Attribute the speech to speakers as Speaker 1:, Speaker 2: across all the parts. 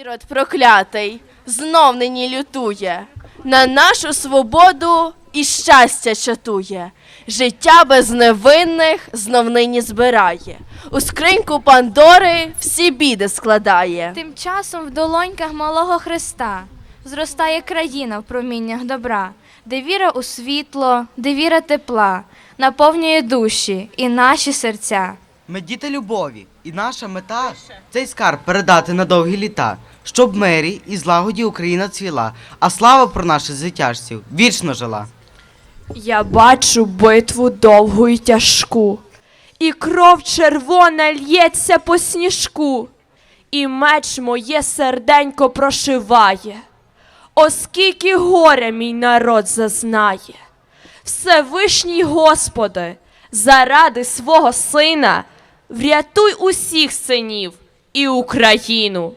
Speaker 1: Ірод проклятий знов нині лютує, на нашу свободу і щастя чатує. Життя безневинних знов нині збирає. У скриньку Пандори всі біди складає.
Speaker 2: Тим часом в долоньках малого Христа зростає країна в проміннях добра, де віра у світло, де віра тепла, наповнює душі і наші серця.
Speaker 3: Ми діти любові, і наша мета цей скарб передати на довгі літа, щоб в мирі і злагоді Україна цвіла, а слава про наших звитяжців вічно жила.
Speaker 4: Я бачу битву довгу й тяжку, і кров червона лється по сніжку, і меч моє серденько прошиває, оскільки горя мій народ зазнає. Всевишній Господи, заради свого сина, врятуй усіх синів і Україну.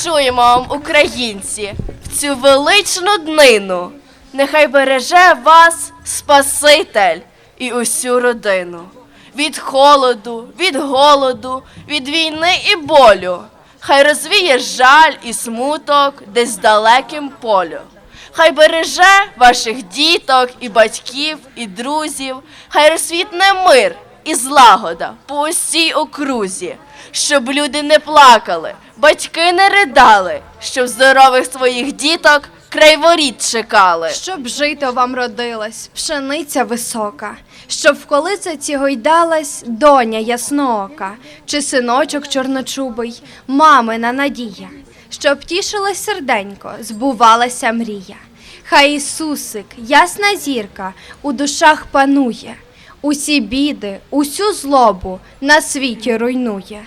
Speaker 1: Віншуємо вам, українці, в цю величну днину. Нехай береже вас Спаситель і усю родину. Від холоду, від голоду, від війни і болю. Хай розвіє жаль і смуток десь далеким полю. Хай береже ваших діток і батьків, і друзів, хай розсвітне мир і злагода по усій окрузі, щоб люди не плакали, батьки не ридали, щоб здорових своїх діток край воріт чекали.
Speaker 5: Щоб жито вам родилась, пшениця висока, щоб в колиці гойдалась доня ясноока, чи синочок чорночубий, мамина надія, щоб тішилось серденько, збувалася мрія. Хай Ісусик, ясна зірка, у душах панує, усі біди, усю злобу на світі руйнує.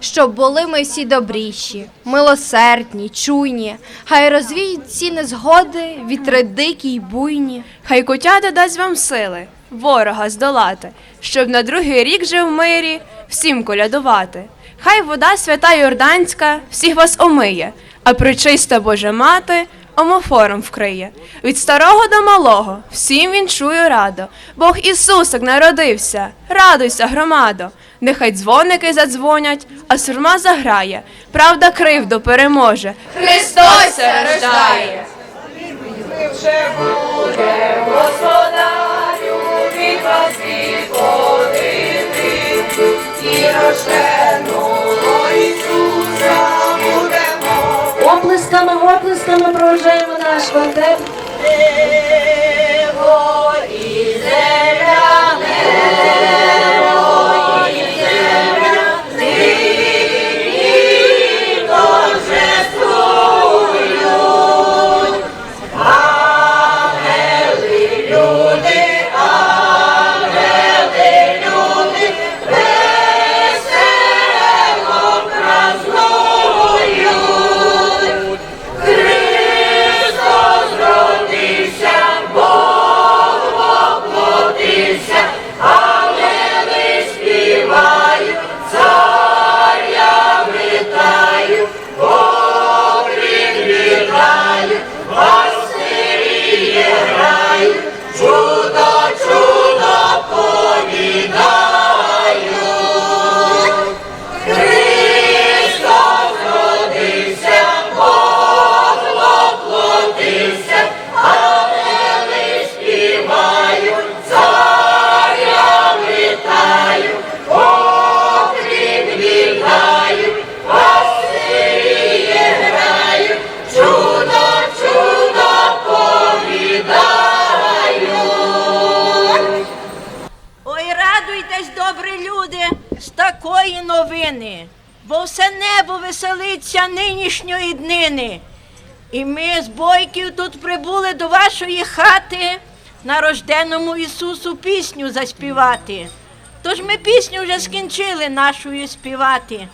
Speaker 5: Щоб були ми всі добріші, милосердні, чуйні, хай розвіють ці незгоди, вітри дикі й буйні.
Speaker 4: Хай котята дасть вам сили, ворога здолати, щоб на другий рік жив в мирі, всім колядувати. Хай вода свята Йорданська всіх вас омиє, а причиста Божа мати омофором вкриє. Від старого до малого всім віншую радо. Бог Ісусик народився, радуйся, громадо. Нехай дзвоники задзвонять, а сурма заграє. Правда кривду переможе. Христос рождає!
Speaker 6: Оплесками,
Speaker 7: like that. Добрі люди, з такої новини, бо все небо веселиться нинішньої днини. І ми з бойків тут прибули до вашої хати на рожденому Ісусу пісню заспівати. Тож ми пісню вже скінчили нашою співати.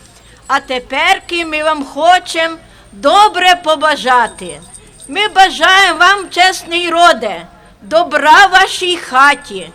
Speaker 7: А теперки ми вам хочемо добре побажати. Ми бажаємо вам, чесний роде, добра вашій хаті,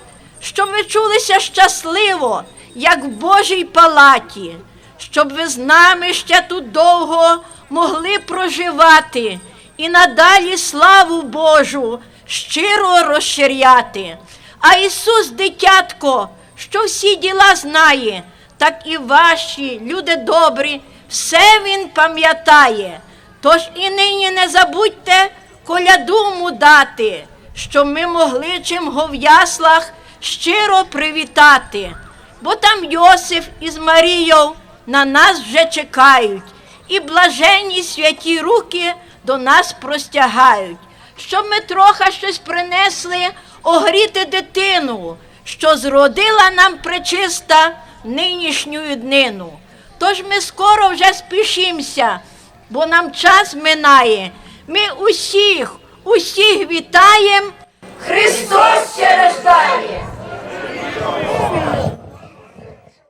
Speaker 7: щоб ви чулися щасливо, як в Божій палаті, щоб ви з нами ще тут довго могли проживати і надалі славу Божу щиро розширяти. А Ісус, дитятко, що всі діла знає, так і ваші, люди добрі, все Він пам'ятає. Тож і нині не забудьте коляду дати, щоб ми могли чим яслах щиро привітати. Бо там Йосиф із Марією на нас вже чекають, і блаженні святі руки до нас простягають, щоб ми трохи щось принесли огріти дитину, що зродила нам пречиста нинішню днину. Тож ми скоро вже спішимося, бо нам час минає. Ми усіх, усіх вітаємо